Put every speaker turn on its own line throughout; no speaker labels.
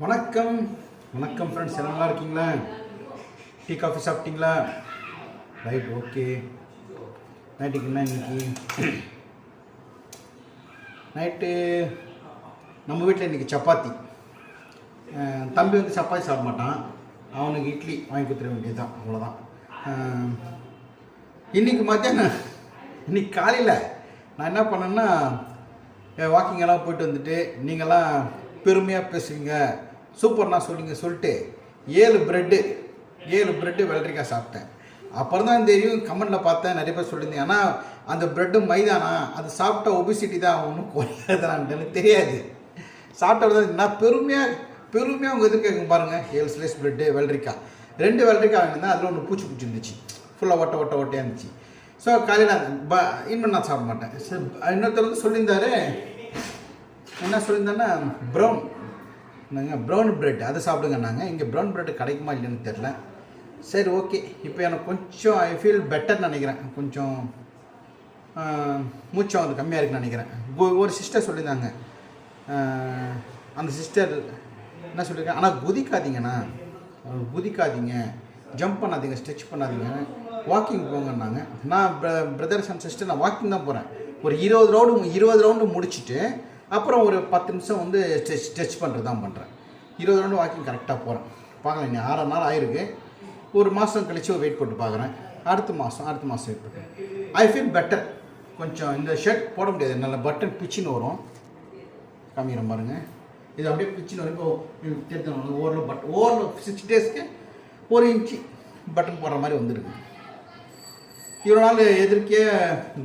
வணக்கம். வணக்கம் ஃப்ரெண்ட்ஸ் எல்லாம் நல்லா இருக்கீங்களா? டீ காஃபி சாப்பிட்டீங்களா? Right okay. நைட்டுக்கு என்ன இன்னைக்கு? நைட்டு நம்ம வீட்டில் இன்றைக்கி சப்பாத்தி. தம்பி வந்து சப்பாத்தி சாப்பிட மாட்டான். அவனுக்கு இட்லி வாங்கி கொடுத்துட வேண்டியது தான் அவ்வளோதான் இன்றைக்கி மத்தியானம் இன்றைக்கி காலையில் நான் என்ன பண்ணேன்னா வாக்கிங் எல்லாம் போயிட்டு வந்துட்டு நீங்களாம் பெருமையாக பேசுவீங்க சூப்பர்னா சொல்லிங்க சொல்லிட்டு ஏழு ப்ரெட்டு ஏழு ப்ரெட்டு வெள்ளரிக்காய் சாப்பிட்டேன். அப்புறம் தான் தெரியும் கமெண்டில் பார்த்தேன் நிறைய பேர் சொல்லியிருந்தேன் ஆனால் அந்த ப்ரெட்டு மைதானா? அது சாப்பிட்டா ஒபிசிட்டி தான் ஒன்றும் குறையாதான்னு தெரியாது. சாப்பிட்டது நான் பெருமையாக பெருமையாக உங்கள் எதிர்க்க பாருங்கள் ஏழு ஸ்லைஸ் ப்ரெட்டு வெள்ளரிக்காய் ரெண்டு வெள்ளரிக்காய் வாங்கினா அதில் ஒன்று பூச்சி பூச்சி இருந்துச்சு. ஃபுல்லாக ஒட்ட ஒட்ட ஒட்டையாக இருந்துச்சு. ஸோ காலையில் ப இனிமேல் நான் சாப்பிட மாட்டேன். சரி, இன்னொருத்தர் வந்து சொல்லியிருந்தாரு என்ன சொல்லியிருந்தேன்னா ப்ரௌன் என்னங்க ப்ரௌன் ப்ரெட் அதை சாப்பிடுங்கன்னாங்க இங்கே ப்ரௌன் ப்ரெட் கிடைக்குமா இல்லைன்னு தெரில சரி ஓகே இப்போ எனக்கு கொஞ்சம் ஐ ஃபீல் பெட்டர் நினைக்கிறேன். கொஞ்சம் மூச்சம் வந்து கம்மியாக இருக்குன்னு நினைக்கிறேன். ஒரு சிஸ்டர் சொல்லியிருந்தாங்க. அந்த சிஸ்டர் என்ன சொல்லியிருக்கேன் ஆனால் குதிக்காதீங்கண்ணா. குதிக்காதீங்க. ஜம்ப் பண்ணாதீங்க ஸ்ட்ரெச் பண்ணாதீங்க. வாக்கிங் போங்கன்னாங்க. நான் பிரதர்ஸ் அண்ட் சிஸ்டர் நான் வாக்கிங் தான் போகிறேன் ஒரு இருபது ரவுண்டு இருபது ரவுண்டு முடிச்சுட்டு அப்புறம் ஒரு பத்து நிமிஷம் வந்து ஸ்ட்ரெச் ஸ்ட்ரெச் பண்ணுறது தான் பண்ணுறேன் இருபது ரவுண்டு வாக்கிங் கரெக்டாக போகிறேன் பார்க்கலாம் இன்னும் ஆறாம் நாள் ஆயிருக்கு. ஒரு மாதம் கழிச்சு வெயிட் போட்டு பார்க்குறேன். அடுத்த மாதம் அடுத்த மாதம் வெயிட் பண்ணுறேன். ஐ ஃபீல் பெட்டர் கொஞ்சம் இந்த ஷர்ட் போட முடியாது. நல்ல பட்டன் பிச்சின்னு வரும். காமிக்கிற பாருங்க. இது அப்படியே பிச்சின்னு வரைக்கும் தெரிஞ்சு ஓரில் பட் ஓரில் சிக்ஸ் டேஸ்க்கு ஒரு இன்ச்சு பட்டன் போடுற மாதிரி வந்துருக்கு. இவ்வளோ நாள் எதிர்க்கே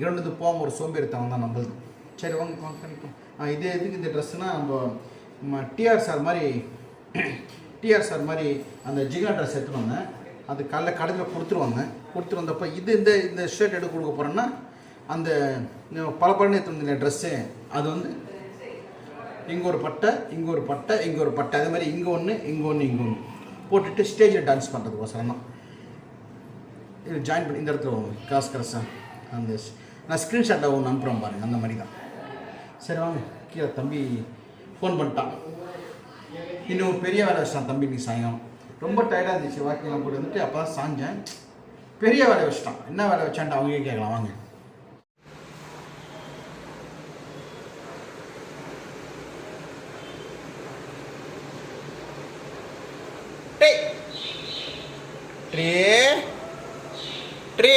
கிரௌண்டுக்கு போகாம ஒரு சோம்பேறித்தனம் தான் நம்மளுது. சரி வாங்க வாங்க இதே எதுக்கு இந்த ட்ரெஸ்ஸுனால் நம்ம டிஆர் சார் மாதிரி டிஆர் சார் மாதிரி அந்த ஜிகா ட்ரெஸ் எடுத்துகிட்டு வந்தேன் அது காலைல கடையில் கொடுத்துருவாங்க. கொடுத்துட்டு வந்தப்போ இது இந்த இந்த ஷர்ட் எடுத்து கொடுக்க போகிறேன்னா அந்த பல பழனி எடுத்து ட்ரெஸ்ஸு அது வந்து இங்கே ஒரு பட்டை இங்கே ஒரு பட்டை இங்கே ஒரு பட்டை. அதே மாதிரி இங்கே ஒன்று இங்கே ஒன்று இங்கே ஒன்று போட்டுட்டு ஸ்டேஜில் டான்ஸ் பண்ணுறதுக்கோசரம் தான் இது ஜாயின் பண்ணி இந்த இடத்துல காசு கிராஸ் அந்த நான் ஸ்க்ரீன்ஷாட்டை ஒன்று அனுப்புகிறேன் பாருங்கள் அந்த மாதிரி தான். சரி வாங்க. கீழே தம்பி ஃபோன் பண்ணிட்டான். இன்னும் பெரிய வேலை வச்சிட்டான் தம்பி நீ சாயங்காலம். ரொம்ப டயர்டாக இருந்துச்சு வாக்கிங்லாம் போட்டு வந்துட்டு அப்போ தான் சாஞ்சேன். பெரிய வேலை வச்சிட்டான். என்ன வேலை வச்சான்ட்டு அவங்க கேட்கலாம் வாங்க. ட்ரே. ட்ரே.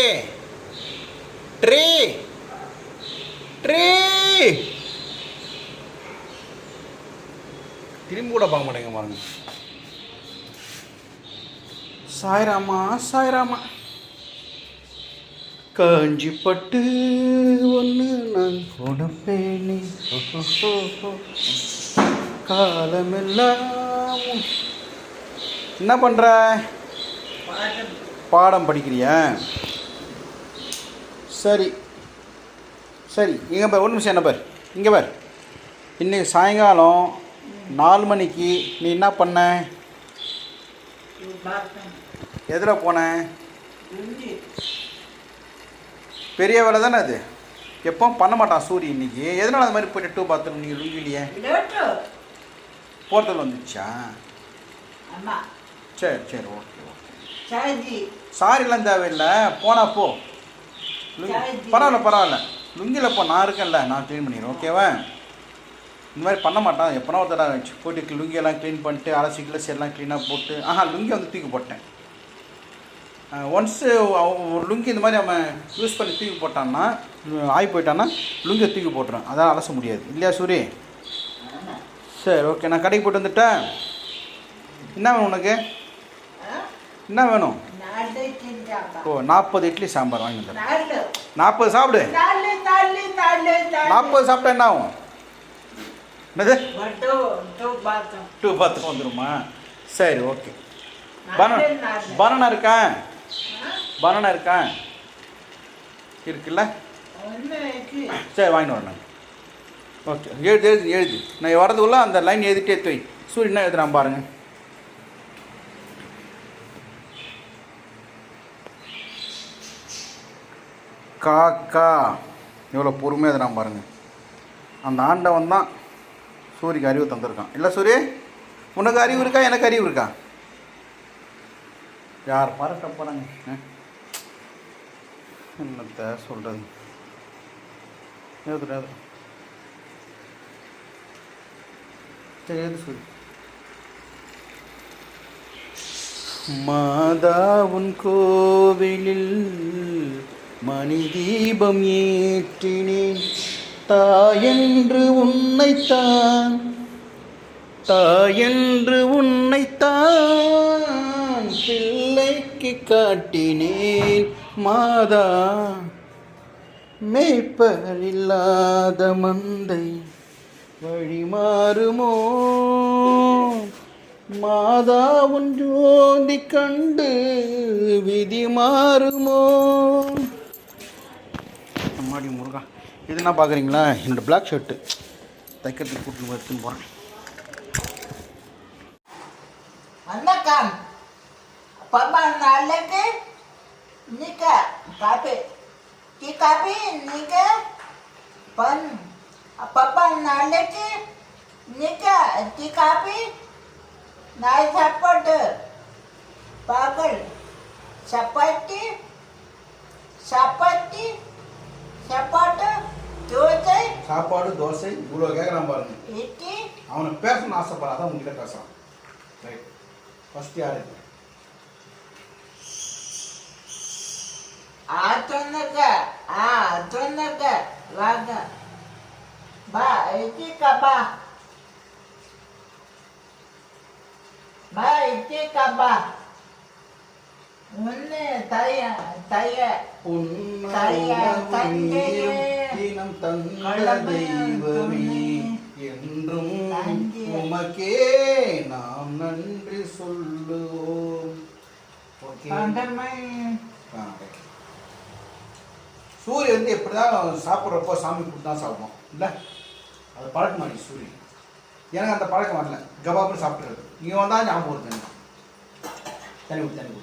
ட்ரே. ட்ரே. திரும்பி கூட பார்க்க மாட்டேங்க பாருங்க. சாய்ராமா சாய்ராமா. காஞ்சி பட்டு ஒன்று நான் உடப்பேனே. காலமெல்லாம் என்ன பண்ணுற பாடம் படிக்கிறியா? சரி. சரி இங்கே பார் ஒரு நிமிஷம் என்ன பார்? இங்கே பார். இன்றைக்கி சாயங்காலம் நாலு மணிக்கு நீ என்ன பண்ண? எதில் போன? பெரிய வேலை தானே அது. எப்பவும் பண்ண மாட்டான் சூரி இன்னைக்கு. எதனால அந்த மாதிரி போயிட்டு டூ பாத்ரூம் நீங்கள் லுங்கிலியே போர்ட்டல் வந்துச்சா சரி சரி ஓகே ஓகே சாரிலாம் தேவையில்லை. போனா போ. பரவாயில்ல பரவாயில்ல. லுங்கியில் போ நான் இருக்கேன்ல. நான் க்ளீன் பண்ணிடுறேன் ஓகேவா இந்த மாதிரி பண்ண மாட்டான். எப்போனா ஒரு தடவை வச்சு போயிட்டு லுங்கியெல்லாம் க்ளீன் பண்ணிட்டு அலசி கிளசி எல்லாம் க்ளீனாக போட்டு ஆஹா லுங்கி வந்து தூக்கி போட்டேன். ஒன்ஸு ஒரு லுங்கி இந்த மாதிரி அவன் யூஸ் பண்ணி தூக்கி போட்டான்னா ஆகி போயிட்டான்னா லுங்கியை தூக்கி போட்டுரும் அதான் அலச முடியாது. இல்லையா சூரி? சரி ஓகே நான் கடைக்கு போயிட்டு வந்துட்டேன். என்ன வேணும் உனக்கு? என்ன வேணும்? ஓ நாற்பது இட்லி சாம்பார் வாங்கி நாற்பது சாப்பிடு. நாற்பது சாப்பிட்டா என்ன ஆகும்? என்னது? டூ பத்து வந்துருமா? சரி ஓகே பனானா பனானா இருக்கா? பனானா இருக்கா? இருக்குல்ல? சரி வாங்கிட்டு வரேன் ஓகே எழுது எழுது எழுது. நான் வரதுக்குள்ள அந்த லைன் எழுதிட்டே சூரியன் என்ன எழுதுறான் பாருங்க. காக்கா. எவ்வளோ பொறுமையாக எழுதுறான் பாருங்க. அந்த ஆண்டவன் தான் சூரிக்கு அறிவு தந்திருக்கான். இல்லை சூரி உனக்கு அறிவு இருக்கா எனக்கு அறிவு இருக்கா? யார் பாராட்ட போகிறாங்க என்னத்த சொல்கிறது எழுதுற எழுதுற. சரி எழுது சொல்லு மாதா உன் கோவிலில் மணி தீபம் ஏற்றினேன். தாயென்று உன்னைத்தான் தாயென்று உன்னைத்தான் பிள்ளைக்கு காட்டினேன் மாதா. மேய்ப்பரில்லாத மந்தை வழி மாறுமோ? மாதா உன் ஜோதி கண்டு விதி மாறுமோ? அம்மாடி முருகா. இது என்ன பார்க்குறீங்களா என்னோடய பிளாக் ஷர்ட்டு தைக்கிறதுக்கு கூட்டு எடுத்துன்னு போகிறேன்
வணக்கம். பாப்பா நாளைக்கு நீக்க காப்பி டீ காப்பி நீக்க பன். பாப்பா நாளைக்கு நீக்க டீ காப்பி நாய் சாப்பாடு. பாகல் சப்பாத்தி சப்பாத்தி சப்பாட்டு. தோசை?
சாப்பாடு தோசை இவ்வளோ கேட்குறான் பாருங்க. அவனை பேசணும்னு ஆசைப்படுறா அதான் உங்ககிட்ட பேசுகிறான் ரைட் ஃபஸ்ட் யார்
ஆத்தொன்னக்க ஆ தொன்னக்க வாங்க பா இட்லிக்கா பா பா இட்லிக்கா பா ஒன்று தைய தைய. தாயா,
தினம்
கடமை
தெய்வமே. என்றும். உமக்கே நாம் நன்றி சொல்லுவோம். சூரியன் வந்து எப்படிதான் சாப்பிட்றப்போ சாமி கூட்டு தான் சாப்பிடும் இல்லை? அது பழக்கம் மாதிரி சூரியன் எனக்கு அந்த பழக்கம் வரல. கபாப்னு சாப்பிட்றது இங்கே வந்தால் ஞாபகம் வருது. தண்ணி தண்ணி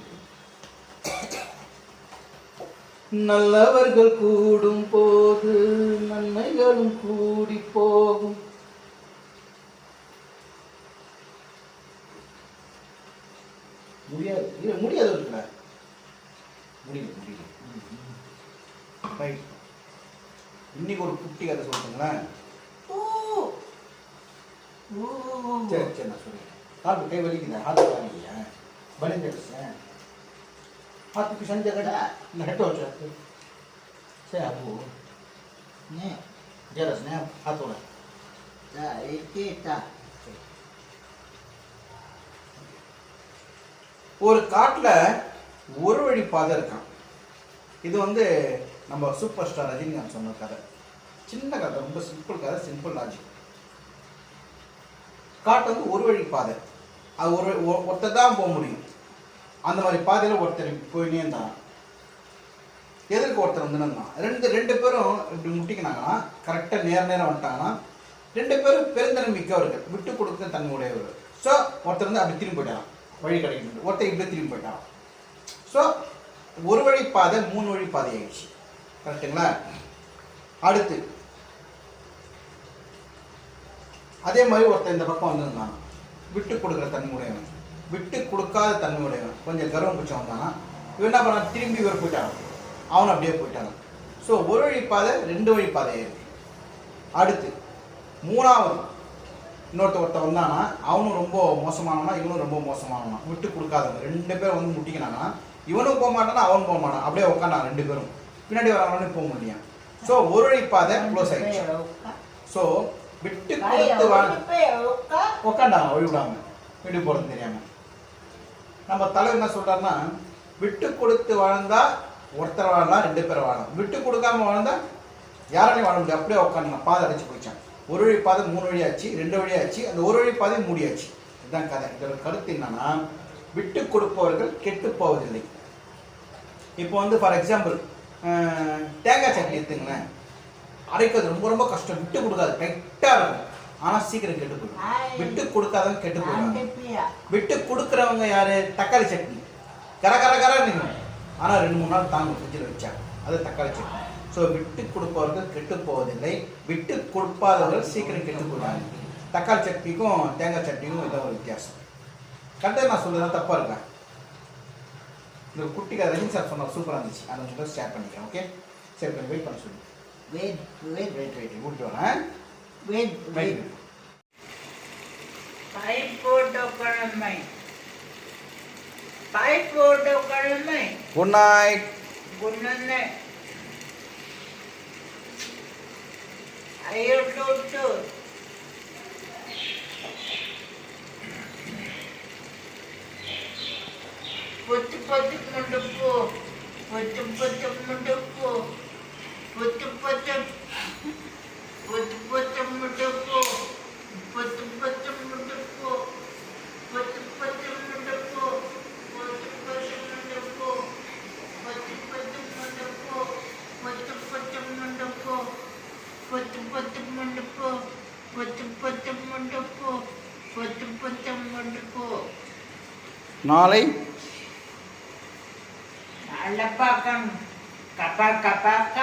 நல்லவர்கள் கூடும் போது நன்மைகளும் கூடி போகும். முடியாது. முடியாது முடியல முடியல. இன்னைக்கு ஒரு குட்டி கதை சொல்லுங்களேன் சரி சரி நான் சொல்றேன். ஹார்ட் கை வலிக்குது? ஹார்ட்
வலிக்குது?
பலன் கிடைச்சேன் ಮತ್ತು ಸಂಜೆಗಡೆ ನೆಟ್ಟು
ಹೋಗ್ತಾರೆ ಸ್ಯಾಬು ನೇ ಜರ ಸ್ನೇಹ ಹಾಕೋಣ
ஒரு காட்டில் ஒரு வழி பாதை இருக்கான் இது வந்து நம்ம சூப்பர் ஸ்டார் ரஜினிகாந்த் சொன்ன கதை. சின்ன கதை ரொம்ப சிம்பிள் கதை சிம்பிள் லாஜிக் காட்டு வந்து ஒரு வழி பாதை. அது ஒரு ஒருத்தர் தான் போக முடியும். அந்த மாதிரி பாதையில் ஒருத்தர் போயினே இருந்தான் எதிர்க்கு ஒருத்தர் வந்து ரெண்டு ரெண்டு பேரும் இப்படி முட்டிக்கினாங்கன்னா கரெக்டாக நேர நேரம் வந்துட்டாங்கன்னா ரெண்டு பேரும் பெருந்தன்மை மிக்கவர்கள். விட்டு கொடுக்க தன்மை உடையவர்கள் ஸோ ஒருத்தர் வந்து அப்படி திரும்பி போயிட்டான் வழி கிடைக்கும் ஒருத்தர் இப்படி திரும்பி போயிட்டான் ஸோ ஒரு வழி பாதை மூணு வழி பாதை ஆயிடுச்சு. கரெக்டுங்களா அடுத்து. அதே மாதிரி ஒருத்தன் இந்த பக்கம் வந்திருந்தான் விட்டு கொடுக்குற தன்மை உடையவன் விட்டு கொடுக்காத தன்மை உடையவன் கொஞ்சம் கர்வம் பிடிச்சவன் வந்தானா இவன் என்ன பண்ணான் திரும்பி இவர் போயிட்டான். அவன் அப்படியே போயிட்டான். ஸோ ஒரு வழி பாதை ரெண்டு வழி பாதை ஆயிருக்கு அடுத்து மூணாவது. இன்னொருத்த ஒருத்தன் வந்தானா அவனும் ரொம்ப மோசமானவனா இவனும் ரொம்ப மோசமானவனா. விட்டு கொடுக்காதவங்க ரெண்டு பேரும் வந்து முட்டிக்கினாங்கன்னா இவனும் போக மாட்டானா அவனும் போக மாட்டான். அப்படியே உட்காந்தான் ரெண்டு பேரும். பின்னாடி வரவனும் போக முடியும் ஸோ ஒரு வழி பாதை க்ளோஸ் ஆயிடுச்சு. ஸோ விட்டு கொடுத்து வா உக்காண்டாங்க வழி விடாம வீட்டுக்கு போகிறது தெரியாம. நம்ம தலைவர் என்ன சொல்றாருன்னா விட்டு கொடுத்து வாழ்ந்தா ஒருத்தர் வாழலாம் ரெண்டு பேர் வாழலாம். விட்டு கொடுக்காம வாழ்ந்தா யாராலையும் வாழ முடியாது. அப்படியே உட்காந்து பாதை அடைச்சு பிடிச்சேன் ஒரு வழி பாதை மூணு வழியாச்சு ரெண்டு வழியாச்சு அந்த ஒரு வழி பாதை மூடியாச்சு. இதுதான் கதை. இதோட கருத்து என்னன்னா விட்டு கொடுப்பவர்கள் கெட்டு போவதில்லை. இப்போ வந்து ஃபார் எக்ஸாம்பிள் தேங்காய் சட்னி எடுத்துங்களேன். அரைக்கிறது ரொம்ப ரொம்ப கஷ்டம். விட்டு கொடுக்காது. டைட்டாக இருக்கும். ஆனா சீக்கிரம் கெட்டு போயிடும். விட்டு கொடுக்காதவங்க கெட்டு போயிடும் விட்டு கொடுக்குறவங்க யாரு? தக்காளி சட்னி. கர கர கர நிற்கும் ஆனா ரெண்டு மூணு நாள் தாங்க ஃப்ரிட்ஜில் வச்சாங்க அது தக்காளி சட்னி. ஸோ விட்டு கொடுப்பவர்கள் கெட்டு போவதில்லை. விட்டு கொடுப்பாதவர்கள் சீக்கிரம் கெட்டு போயிடுவாங்க. தக்காளி சட்னிக்கும் தேங்காய் சட்னிக்கும் இதான் ஒரு வித்தியாசம். கரெக்டாக நான் சொல்லுறது தப்பாக இருக்கேன் இந்த குட்டிக்கு ரஜினி சார் சொன்ன சூப்பராக இருந்துச்சு. அதை மட்டும் ஷேர் பண்ணிக்கிறேன் ஓகே சரி கொஞ்சம் வெயிட் பண்ண சொல்லுங்கள்
வெயிட் வெயிட்
வெயிட் வெயிட் விட்டு வரேன் વેદ
વેદ
Good night.
Good night.
I'll go to. పొత్తు పొత్తు ముందుకు పొత్తు పొత్తు ముందుకు పొత్తు పొత్తు పొత్తు పొత్తు
நாளை
கப்பா கப்பா.